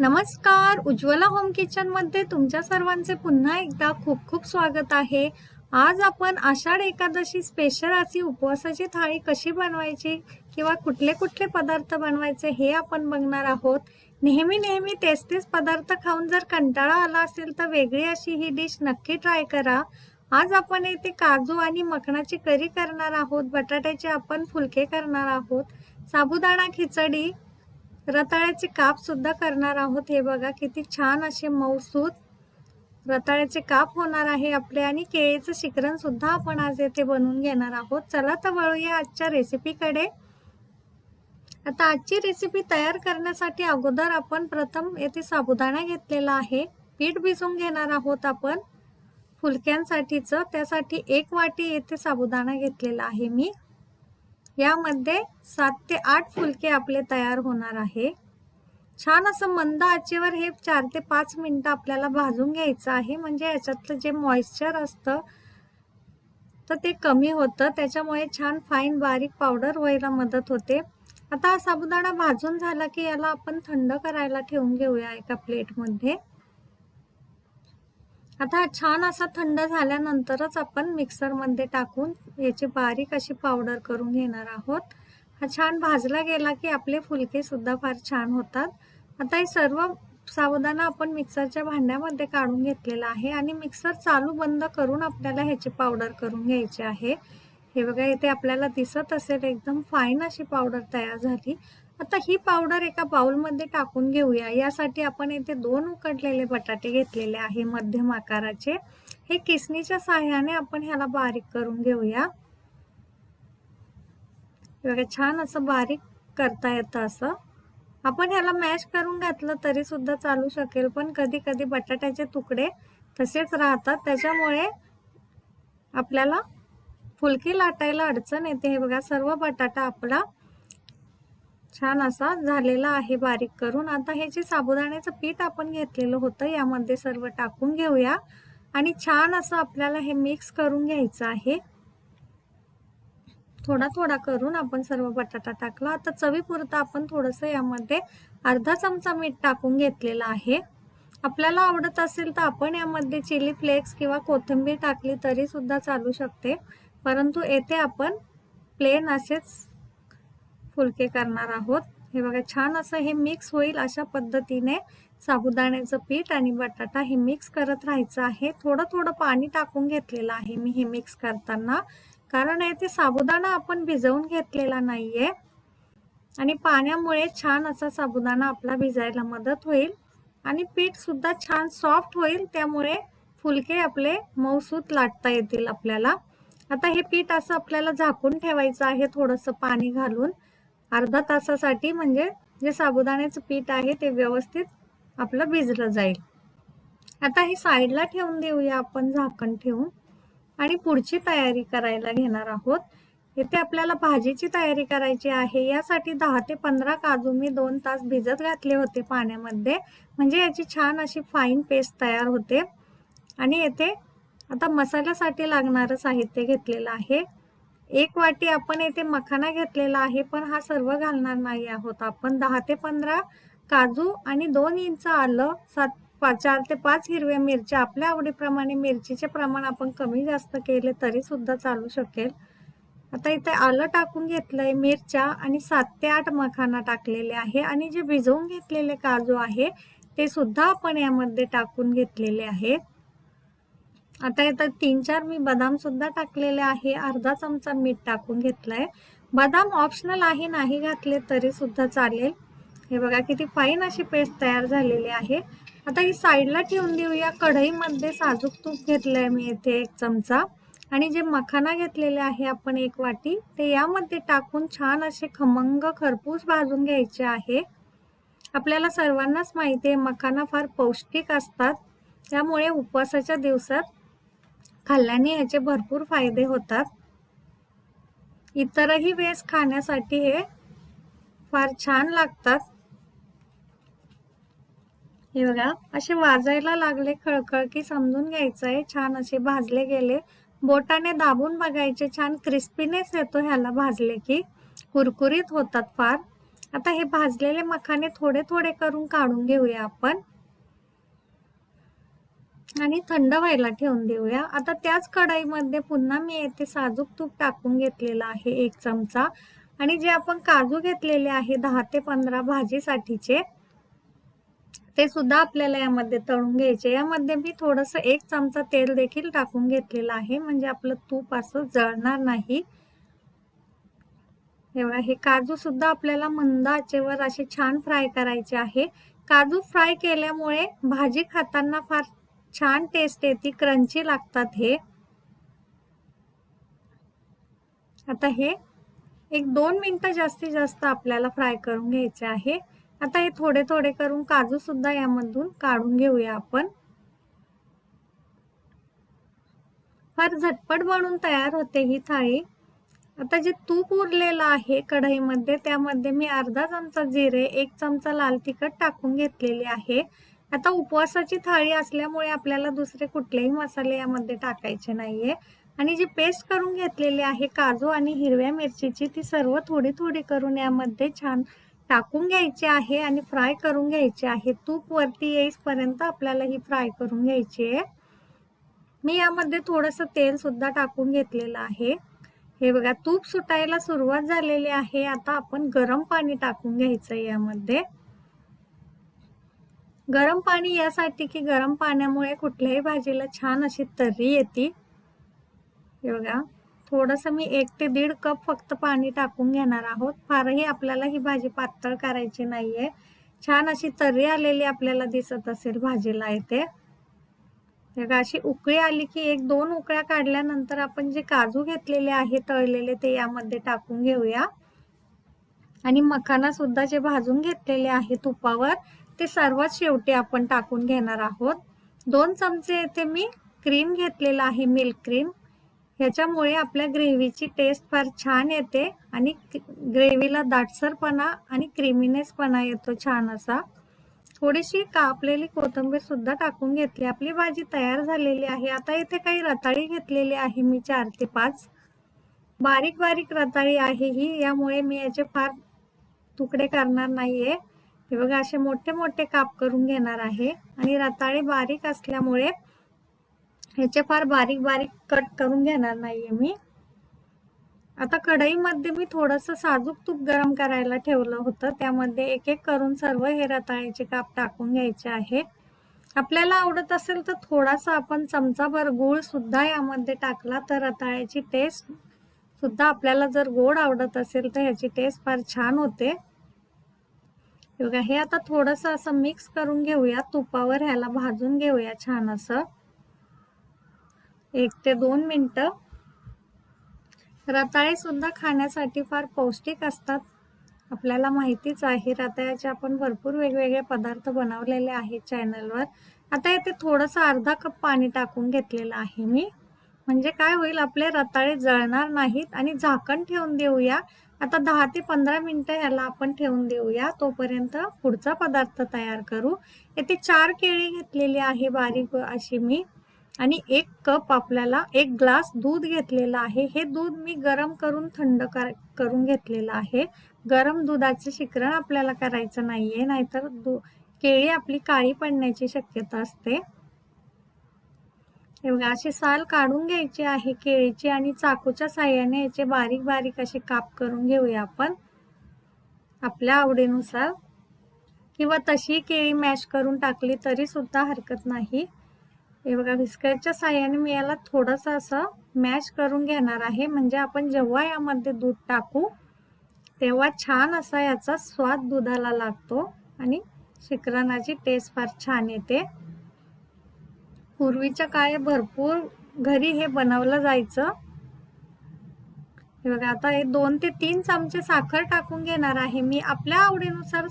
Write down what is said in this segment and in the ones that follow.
नमस्कार उज्ज्वला होम किचनमध्ये तुमच्या सर्वांचे पुन्हा एकदा खूप खूप स्वागत आहे. आज आपण आषाढ एकादशी स्पेशल अशी उपवासाची थाळी कशी बनवायची किंवा कुठले कुठले पदार्थ बनवायचे हे आपण बघणार आहोत. नेहमी नेहमी तेच तेच पदार्थ खाऊन जर कंटाळा आला असेल तर वेगळी अशी ही डिश नक्की ट्राय करा. आज आपण येथे काजू आणि मखणाची करी करणार आहोत बटाट्याचे आपण फुलके करणार आहोत साबुदाणा खिचडी रताळ्याचे काप सुद्धा करणार आहोत. हे बघा किती छान असे मऊसूत रताळ्याचे काप होणार आहे आपले आणि केळीचं शिकरण सुद्धा आपण आज येथे बनवून घेणार आहोत. चला तर वळूया आजच्या रेसिपीकडे. आता आजची रेसिपी तयार करण्यासाठी अगोदर आपण प्रथम येथे साबुदाणा घेतलेला आहे. पीठ भिजवून घेणार आहोत आपण फुलक्यांसाठीचं. त्यासाठी एक वाटी येथे साबुदाणा घेतलेला आहे मी. यामध्ये सात ते आठ फुलके आपले तयार होणार आहे. छान असं मंद आचेवर हे चार ते पाच मिनटं आपल्याला भाजून घ्यायचं आहे. म्हणजे याच्यातलं जे मॉइश्चर असतं तर ते कमी होतं. त्याच्यामुळे छान फाईन बारीक पावडर व्हायला मदत होते. आता साबुदाणा भाजून झाला की याला आपण थंड करायला ठेवून घेऊया एका प्लेटमध्ये आता छान असा थंड झाल्यानंतरच आपण मिक्सरमध्ये टाकून याची बारीक अशी पावडर करून घेणार आहोत. हा छान भाजला गेला की आपले फुलके सुद्धा फार छान होतात. आता हे सर्व सावधानं आपण मिक्सरच्या भांड्यामध्ये काढून घेतलेला आहे आणि मिक्सर चालू बंद करून आपल्याला ह्याची पावडर करून घ्यायची आहे. हे बघा इथे आपल्याला दिसत असेल एकदम फाईन अशी पावडर तयार झाली. आता ही पावडर एका बाउलमध्ये टाकून घेऊया. यासाठी आपण येथे दोन उकडलेले बटाटे घेतलेले आहे मध्यम आकाराचे. हे किसणीच्या साह्याने आपण ह्याला बारीक करून घेऊया. बघा छान असं बारीक करता येतं असं. आपण ह्याला मॅश करून घातलं तरी सुद्धा चालू शकेल पण कधी कधी बटाट्याचे तुकडे तसेच राहतात. त्याच्यामुळे आपल्याला फुलकी लाटायला अडचण येते. हे बघा सर्व बटाटा आपला छान असा झालेला आहे बारीक करून. आता हे जे साबुदाण्याचं पीठ आपण घेतलेलं होतं यामध्ये सर्व टाकून घेऊया. आणि छान असं आपल्याला हे मिक्स करून घ्यायचं आहे. थोडा थोडा करून आपण सर्व बटाटा टाकला. आता चवीपुरतं आपण थोडंसं यामध्ये अर्धा चमचा मीठ टाकून घेतलेलं आहे. आपल्याला आवडत असेल तर आपण यामध्ये चिली फ्लेक्स किंवा कोथिंबीर टाकली तरी सुद्धा चालू शकते. परंतु येथे आपण प्लेन असेच फुलके करणार आहोत. हे बघा छान असं हे मिक्स होईल अशा पद्धतीने. साबुदाण्याचं पीठ आणि बटाटा हे मिक्स करत राहायचं आहे. थोडं थोडं पाणी टाकून घेतलेलं आहे मी हे मिक्स करताना. कारण येथे साबुदाणा आपण भिजवून घेतलेला नाहीये. आणि पाण्यामुळे छान असा साबुदाणा आपला भिजायला मदत होईल. आणि पीठ सुद्धा छान सॉफ्ट होईल. त्यामुळे फुलके आपले मऊसूत लाटता येतील आपल्याला. आता हे पीठ असं आपल्याला झाकून ठेवायचं आहे थोडंसं पाणी घालून. अर्धा तासासाठी म्हणजे जे साबुदाण्याचं पीठ आहे ते व्यवस्थित आपलं भिजलं जाईल. आता हे साईडला ठेवून देऊया आपण झाकण ठेवून. आणि पुढची तयारी करायला घेणार आहोत. इथे आपल्याला भाजीची तयारी करायची आहे. यासाठी दहा ते पंधरा काजू मी दोन तास भिजत घातले होते पाण्यामध्ये. म्हणजे याची छान अशी फाईन पेस्ट तयार होते. आणि येथे आता मसाल्यासाठी लागणारं साहित्य घेतलेलं आहे. एक वाटी आपण येथे मखाना घेतलेला आहे पण हा सर्व घालणार नाही आहोत आपण. दहा ते पंधरा काजू आणि दोन इंच आलं सात चार ते पाच हिरव्या मिरच्या आपल्या आवडीप्रमाणे मिरचीचे प्रमाण आपण कमी जास्त केले तरी सुद्धा चालू शकेल. आता इथे आलं टाकून घेतलंय मिरच्या आणि सात ते आठ मखाना टाकलेले आहे आणि जे भिजवून घेतलेले काजू आहे ते सुद्धा आपण यामध्ये टाकून घेतलेले आहेत आता इथं तीन चार मी बदाम सुद्धा टाकलेले आहे. अर्धा चमचा मीठ टाकून घेतलाय. बदाम ऑप्शनल आहे नाही घातले तरी सुद्धा चालेल. हे बघा किती फाईन अशी पेस्ट तयार झालेली आहे. आता ही साईडला ठेवून देऊया. कढईमध्ये साजूक तूप घेतलंय मी इथे एक चमचा. आणि जे मखाना घेतलेले आहे आपण एक वाटी ते यामध्ये टाकून छान असे खमंग खरपूस भाजून घ्यायचे आहे. आपल्याला सर्वांनाच माहिती आहे मखाना फार पौष्टिक असतात. त्यामुळे उपवासाच्या दिवसात खाल्ल्याने ह्याचे भरपूर फायदे होतात. इतरही वेळेस खाण्यासाठी हे फार छान लागतात. हे बघा असे वाजायला लागले खळखळ की समजून घ्यायचं आहे छान असे भाजले गेले. बोटाने दाबून बघायचे छान क्रिस्पीनेस येतो ह्याला भाजले की. कुरकुरीत होतात फार. आता हे भाजलेले मखाने थोडे थोडे करून काढून घेऊया आपण. आणि थंड व्हायला ठेवून देऊया. आता त्याच कढईमध्ये पुन्हा मी येथे साजूक तूप टाकून घेतलेलं आहे एक चमचा. आणि जे आपण काजू घेतलेले आहे दहा ते पंधरा भाजीसाठीचे ते सुद्धा आपल्याला यामध्ये तळून घ्यायचे. यामध्ये मी थोडस एक चमचा तेल देखील टाकून घेतलेलं आहे. म्हणजे आपलं तूप असं जळणार नाही. एवढा हे काजू सुद्धा आपल्याला मंद आचेवर असे छान फ्राय करायचे आहे. काजू फ्राय केल्यामुळे भाजी खाताना फार छान टेस्ट येते क्रंची लागतात हे. आता हे एक दोन मिनिटं जास्तीत जास्त आपल्याला फ्राय करून घ्यायचे आहे. आता हे थोडे थोडे करून काजू सुद्धा यामधून काढून घेऊया आपण. फार झटपट बनून तयार होते ही थाळी. आता जे तूप उरलेलं आहे कढईमध्ये त्यामध्ये मी अर्धा चमचा जिरे एक चमचा लाल तिखट टाकून घेतलेले आहे. आता उपवासाची थाळी असल्यामुळे आपल्याला दुसरे कुठलेही मसाले यामध्ये टाकायचे नाहीये. आणि जी पेस्ट करून घेतलेली आहे काजू आणि हिरव्या मिरचीची ती सर्व थोडी थोडी करून यामध्ये छान टाकून घ्यायची आहे आणि फ्राय करून घ्यायची आहे. तूप वरती येईपर्यंत आपल्याला ही फ्राय करून घ्यायची आहे. मी यामध्ये थोडंसं तेल सुद्धा टाकून घेतलेलं आहे. हे बघा तूप सुटायला सुरुवात झालेली आहे. आता आपण गरम पाणी टाकून घ्यायचं यामध्ये. गरम पाणी यासाठी की गरम पाण्यामुळे कुठल्याही भाजीला छान अशी तर्री येते. हे बघा थोडस मी एक ते दीड कप फक्त पाणी टाकून घेणार आहोत. फारही आपल्याला ही भाजी पातळ करायची नाहीये. छान अशी तर्री आलेली आपल्याला दिसत असेल भाजीला येते बघा अशी उकळी आली की एक दोन उकळ्या काढल्यानंतर आपण जे काजू घेतलेले आहे तळलेले ते यामध्ये टाकून घेऊया. आणि मखाना सुद्धा जे भाजून घेतलेले आहे तुपावर ते सर्वात शेवटी आपण टाकून घेणार आहोत. दोन चमचे येथे मी क्रीम घेतलेला आहे मिल्क क्रीम ह्याच्यामुळे आपल्या ग्रेव्हीची टेस्ट फार छान येते आणि ग्रेव्हीला दाटसरपणा आणि क्रिमिनेसपणा येतो छान असा. थोडीशी कापलेली कोथिंबीर सुद्धा टाकून घेतली. आपली भाजी तयार झालेली आहे. आता इथे काही रताळी घेतलेली आहे मी चार ते पाच. बारीक बारीक रताळी आहे ही. यामुळे मी याचे फार तुकडे करणार नाहीये. हे बघा असे मोठे मोठे काप करून घेणार आहे. आणि रताळे बारीक असल्यामुळे ह्याचे फार बारीक बारीक कट करून घेणार नाहीये मी. आता कढईमध्ये मी थोडस साजूक तूप गरम करायला ठेवलं होतं. त्यामध्ये एक एक करून सर्व हे रताळ्याचे काप टाकून घ्यायचे आहे. आपल्याला आवडत असेल तर थोडासा आपण चमचाभर गूळ सुद्धा यामध्ये टाकला तर रताळ्याची टेस्ट सुद्धा आपल्याला जर गोड आवडत असेल तर ह्याची टेस्ट फार छान होते. बघा हे आता थोडस असं मिक्स करून घेऊया. तुपावर ह्याला भाजून घेऊया छान असं. एक ते दोन मिनिट. रताळे सुद्धा खाण्यासाठी फार पौष्टिक असतात. आपल्याला माहितीच आहे रताळ्याचे आपण भरपूर वेगवेगळे पदार्थ बनवलेले आहेत चॅनलवर आता येथे थोडंसं अर्धा कप पाणी टाकून घेतलेलं आहे मी. म्हणजे काय होईल आपले रताळे जळणार नाहीत आणि झाकण ठेवून देऊया. आता दहा ते पंधरा मिनटं ह्याला आपण ठेवून देऊया. तोपर्यंत पुढचा पदार्थ तयार करू. येथे चार केळी घेतलेली आहे बारीक अशी मी. आणि एक कप आपल्याला एक ग्लास दूध घेतलेलं आहे. हे दूध मी गरम करून थंड कर करून घेतलेलं आहे. गरम दुधाचे शिकरण आपल्याला करायचं नाहीये नाहीतर दू केळी आपली काळी पडण्याची शक्यता असते. हे बघा अशी साल काढून घ्यायची आहे केळीची आणि चाकूच्या साह्याने याचे बारीक बारीक असे काप करून घेऊया आपण. आपल्या आवडीनुसार. किंवा तशी केळी मॅश करून टाकली तरी सुद्धा हरकत नाही. हे बघा विस्करच्या साह्याने मी याला थोडंसं असं मॅश करून घेणार आहे. म्हणजे आपण जेव्हा यामध्ये दूध टाकू तेव्हा छान असा याचा स्वाद दुधाला लागतो आणि शिकरणाची टेस्ट फार छान येते. पूर्वीच्या काळी भरपूर घरी हे बनवलं जायचं. हे बघा आता हे दोन ते तीन चमचे साखर टाकून घेणार आहे. मी आपल्या आवडीनुसार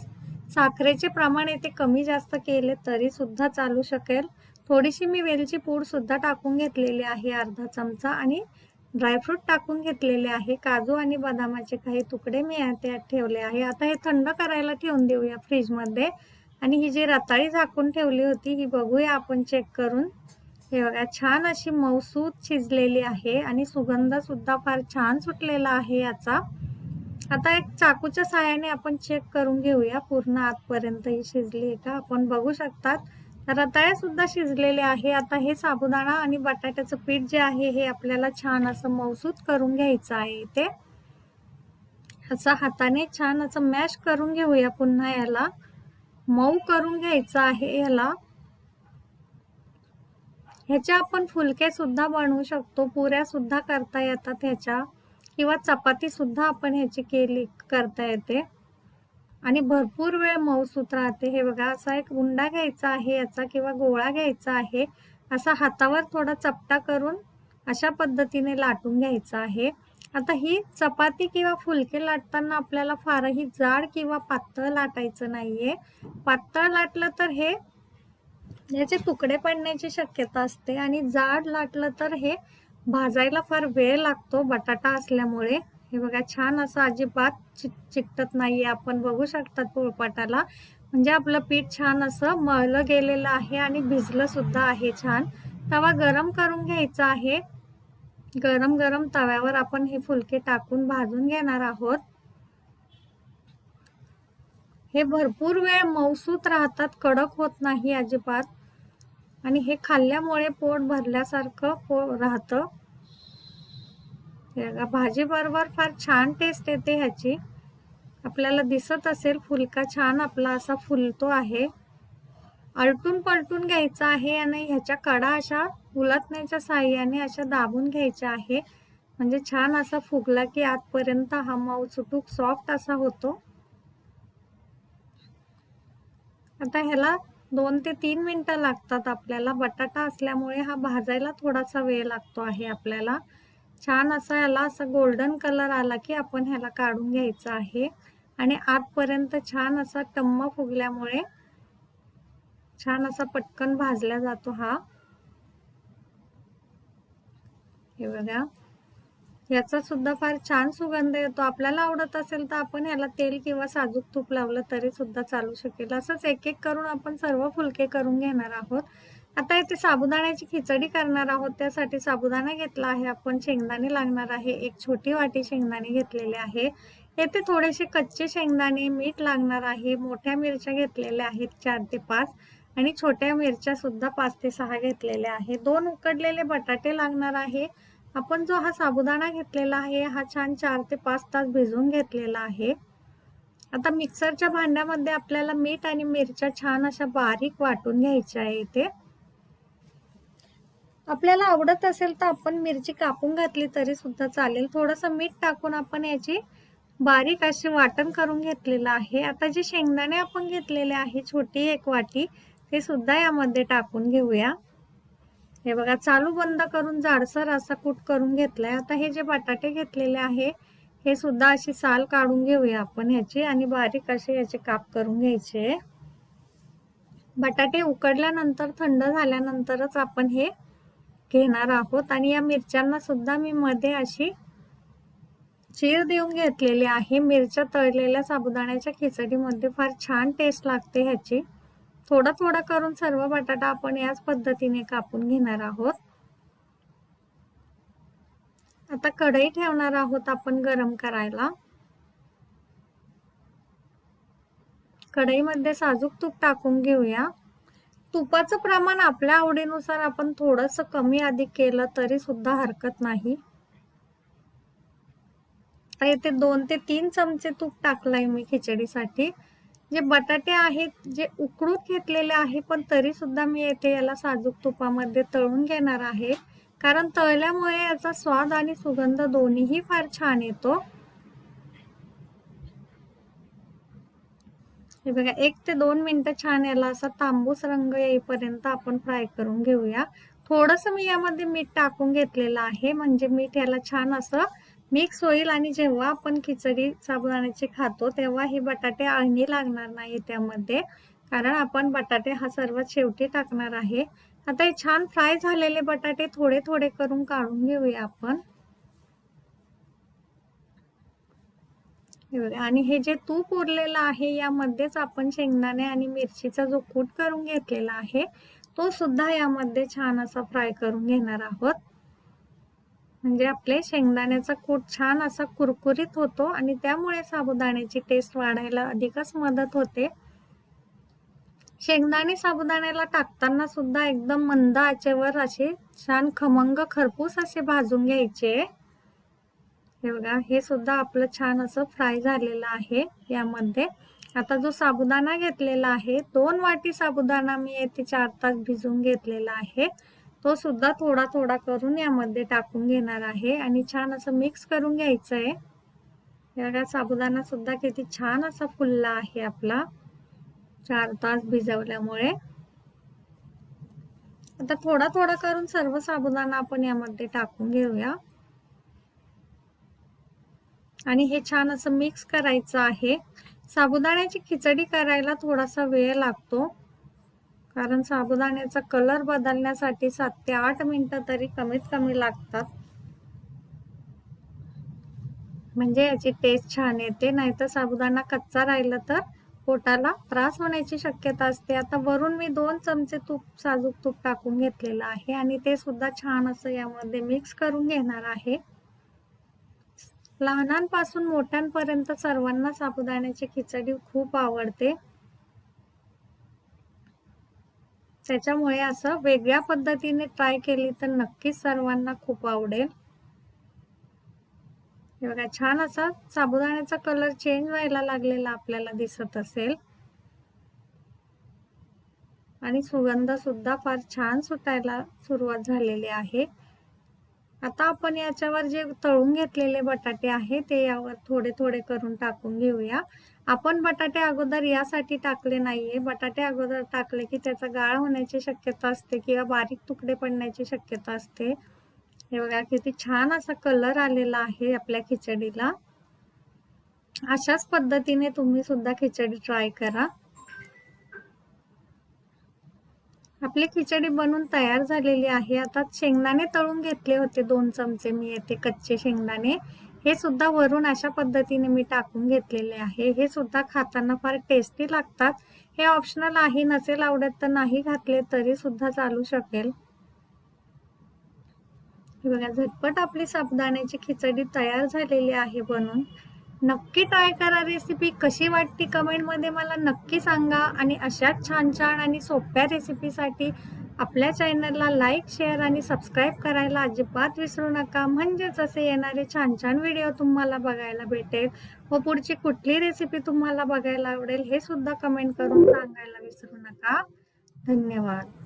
साखरेचे प्रमाण येथे कमी जास्त केले तरी सुद्धा चालू शकेल. थोडीशी मी वेलची पूड सुद्धा टाकून घेतलेली आहे अर्धा चमचा आणि ड्रायफ्रूट टाकून घेतलेले आहे. काजू आणि बदामाचे काही तुकडे मी त्यात ठेवले आहे. आता हे थंड करायला ठेवून देऊया फ्रीजमध्ये. आणि ही जी रताळी झाकून ठेवली होती ही बघूया आपण चेक करून. हे बघा छान अशी मौसूद शिजलेली आहे आणि सुगंध सुद्धा फार छान सुटलेला आहे याचा. आता एक चाकूच्या सहाय्याने आपण चेक करून घेऊया पूर्ण आतपर्यंत ही शिजली आहे का? आपण बघू शकतात. रताळे सुद्धा शिजलेले आहे. आता हे साबुदाणा आणि बटाट्याचं पीठ जे आहे हे आपल्याला छान असं मौसूद करून घ्यायचं आहे इथे. असं हाताने छान असं मॅश करून घेऊया पुन्हा याला. मऊ करून घ्यायचं आहे ह्याला. ह्याच्या आपण फुलके सुद्धा बनवू शकतो पुऱ्या सुद्धा करता येतात ह्याच्या किंवा चपाती सुद्धा आपण ह्याची केली करता येते. आणि भरपूर वेळ मऊसूत राहते. हे बघा असा एक उंडा घ्यायचा आहे याचा किंवा गोळा घ्यायचा आहे. असा हातावर थोडा चपटा करून अशा पद्धतीने लाटून घ्यायचा आहे. आता ही चपाती किंवा फुलके लाटताना आपल्याला फारही जाड किंवा पातळ लाटायचं नाहीये. पातळ लाटलं तर हे याचे तुकडे पडण्याची शक्यता असते आणि जाड लाटलं तर हे भाजायला फार वेळ लागतो बटाटा असल्यामुळे. हे बघा छान असं अजिबात चिक चिकटत नाहीये. आपण बघू शकतात पोळपाटाला. म्हणजे आपलं पीठ छान असं मळलं गेलेलं आहे आणि भिजलं सुद्धा आहे छान. तवा गरम करून घ्यायचा आहे. गरम गरम तव्यावर आपण हे फुलके टाकून भाजून घेणार आहोत. हे भरपूर वेळ मौसूत राहतात कडक होत नाही अजिबात. आणि हे खाल्ल्यामुळे पोट भरल्यासारखं पो राहतं. भाजी बरोबर फार छान टेस्ट येते ह्याची. आपल्याला दिसत असेल फुलका छान आपला असा फुलतो आहे. आलटून पलटून घ्यायचा आहे आणि ह्याच्या कडा अशा उलटण्याच्या साह्याने अशा दाबून घ्यायच्या आहे. म्हणजे छान असा फुगला की आतपर्यंत हा मऊ चुटूक सॉफ्ट असा होतो. आता ह्याला दोन ते तीन मिनटं लागतात आपल्याला. बटाटा असल्यामुळे हा भाजायला थोडासा वेळ लागतो आहे आपल्याला. छान असा याला असा गोल्डन कलर आला की आपण ह्याला काढून घ्यायचा आहे. आणि आतपर्यंत छान असा टम्म फुगल्यामुळे छान असा पटकन भाजला जातो हा. हे बघा. याचा सुद्धा फार छान सुगंध येतो. आपल्याला आवडत असेल तर आपण याला तेल किंवा साजूक तूप लावलं तरी सुद्धा चालू शकेल. असंच एक एक करून आपण सर्व फुलके करून घेणार आहोत. आता इथे साबुदाण्याची खिचडी करणार आहोत. त्यासाठी साबुदाणा घेतला आहे. आपण शेंगदाणे लागणार आहे. एक छोटी वाटी शेंगदाणे घेतलेले आहे. येथे थोडेसे कच्चे शेंगदाणे मीठ लागणार आहे. मोठ्या मिरच्या घेतलेल्या आहेत चार ते पाच. आणि छोट्या मिरच्या सुद्धा पाच ते सहा घेतलेल्या आहे. दोन उकडलेले बटाटे लागणार आहे. आपण जो हा साबुदाणा घेतलेला आहे हा छान चार ते पाच तास भिजवून घेतलेला आहे. आता मिक्सरच्या भांड्यामध्ये आपल्याला मीठ आणि मिरच्या छान अशा बारीक वाटून घ्यायच्या आहे इथे. आपल्याला आवडत असेल तर आपण मिरची कापून घातली तरी सुद्धा चालेल. थोडंसं मीठ टाकून आपण याची बारीक अशी वाटण करून घेतलेलं आहे. आता जे शेंगदाणे आपण घेतलेले आहे छोटी एक वाटी ते सुद्धा यामध्ये टाकून घेऊया. हे बघा चालू बंद करून जाडसर असा कूट करून घेतलाय. आता हे जे बटाटे घेतलेले आहे हे सुद्धा अशी साल काढून घेऊया आपण ह्याची आणि बारीक असे याचे काप करून घ्यायचे. बटाटे उकडल्यानंतर थंड झाल्यानंतरच आपण हे घेणार आहोत. आणि या मिरच्यांना सुद्धा मी मध्ये अशी चीर देऊन घेतलेली आहे. मिरच्या तळलेल्या साबुदाण्याच्या खिचडीमध्ये फार छान टेस्ट लागते ह्याची. थोडा थोडा करून सर्व बटाटा आपण याच पद्धतीने कापून घेणार आहोत. आता कढई ठेवणार आहोत आपण गरम करायला. कढईमध्ये साजूक तूप टाकून घेऊया. तुपाचं प्रमाण आपल्या आवडीनुसार आपण थोडस कमी अधिक केलं तरी सुद्धा हरकत नाही. येथे दोन ते तीन चमचे तूप टाकलाय मी खिचडीसाठी. जे बटाटे आहेत जे उकडून घेतलेले आहे पण तरी सुद्धा मी येथे याला साजूक तुपामध्ये तळून घेणार आहे. कारण तळल्यामुळे याचा स्वाद आणि सुगंध दोन्हीही फार छान येतो. हे बघा एक ते दोन मिनिटं छान याला असा तांबूस रंग येईपर्यंत आपण फ्राय करून घेऊया. थोडस मी यामध्ये मीठ टाकून घेतलेलं आहे. म्हणजे मीठ याला छान असं मिक्स होईल आणि जेव्हा आपण खिचडी साबुदाण्याची खातो तेव्हा हे बटाटे अळणी लागणार नाही त्यामध्ये. कारण आपण बटाटे हा सर्वात शेवटी टाकणार आहे. आता हे छान फ्राय झालेले बटाटे थोडे थोडे करून काढून घेऊया आपण. आणि हे जे तूप उरलेलं आहे यामध्येच आपण शेंगदाणे आणि मिरचीचा जो कूट करून घेतलेला आहे तो सुद्धा यामध्ये छान असा फ्राय करून घेणार आहोत. म्हणजे आपले शेंगदाण्याचा कूट छान असा कुरकुरीत होतो आणि त्यामुळे साबुदाण्याची टेस्ट वाढायला अधिकच मदत होते. शेंगदाणे साबुदाण्याला टाकताना सुद्धा एकदम मंद आचेवर असे छान खमंग खरपूस असे भाजून घ्यायचे. हे बघा हे सुद्धा आपलं छान असं फ्राय झालेलं आहे यामध्ये. आता जो साबुदाणा घेतलेला आहे दोन वाटी साबुदाणा मी येथे चार तास भिजून घेतलेला आहे. तो सुद्धा थोडा थोडा करून यामध्ये टाकून घेणार आहे. आणि छान असं मिक्स करून घ्यायचं आहे बघा साबुदाणा सुद्धा किती छान असा फुलला आहे आपला. चार तास भिजवल्यामुळे. आता थोडा थोडा करून सर्व साबुदाणा आपण यामध्ये टाकून घेऊया. आणि हे छान असं मिक्स करायचं आहे. साबुदाण्याची खिचडी करायला थोडासा वेळ लागतो. कारण साबुदाण्याचा कलर बदलण्यासाठी सात ते आठ मिनिटं तरी कमीत कमी लागतात. म्हणजे याची टेस्ट छान येते. नाहीतर साबुदाणा कच्चा राहिला तर पोटाला त्रास होण्याची शक्यता असते. आता वरून मी दोन चमचे तूप साजूक तूप टाकून घेतलेलं आहे आणि ते सुद्धा छान असं यामध्ये मिक्स करून घेणार आहे. लहानांपासून मोठ्यांपर्यंत सर्वांना साबुदाण्याची खिचडी खूप आवडते. त्याच्यामुळे असं वेगळ्या पद्धतीने ट्राय केली तर नक्कीच सर्वांना खूप आवडेल. हे बघा छान असा साबुदाण्याचा कलर चेंज व्हायला लागलेला आपल्याला दिसत असेल. आणि सुगंध सुद्धा फार छान सुटायला सुरुवात झालेली आहे. आता आपण याच्यावर जे तळून घेतलेले बटाटे आहे ते यावर थोडे थोडे करून टाकून घेऊया. आपण बटाटे अगोदर यासाठी टाकले नाहीये. बटाटे अगोदर टाकले की त्याचा गाळ होण्याची शक्यता असते किंवा बारीक तुकडे पडण्याची शक्यता असते. हे बघा किती छान असा कलर आलेला आहे आपल्या खिचडीला. अशाच पद्धतीने तुम्ही सुद्धा खिचडी ट्राय करा. आपली खिचडी बनून तयार झालेली आहे. आता शेंगदाणे तळून घेतले होते दोन चमचे. मी येते कच्चे शेंगदाणे हे सुद्धा वरून अशा पद्धतीने मी टाकून घेतलेले आहे. हे सुद्धा खाताना फार टेस्टी लागतात. हे ऑप्शनल आहे नसेल आवडत तर नाही घातले तरी सुद्धा चालू शकेल. बघा झटपट आपली साबदाण्याची खिचडी तयार झालेली आहे बनून. नक्की ट्राय करा रेसिपी कशी वाटते कमेंटमध्ये मला नक्की सांगा. आणि अशाच छान छान आणि सोप्या रेसिपीसाठी आपल्या चॅनलला लाईक शेअर आणि सबस्क्राईब करायला अजिबात विसरू नका. म्हणजेच असे येणारे छान छान व्हिडिओ तुम्हाला बघायला भेटेल. व पुढची कुठली रेसिपी तुम्हाला बघायला आवडेल हे सुद्धा कमेंट करून सांगायला विसरू नका. धन्यवाद.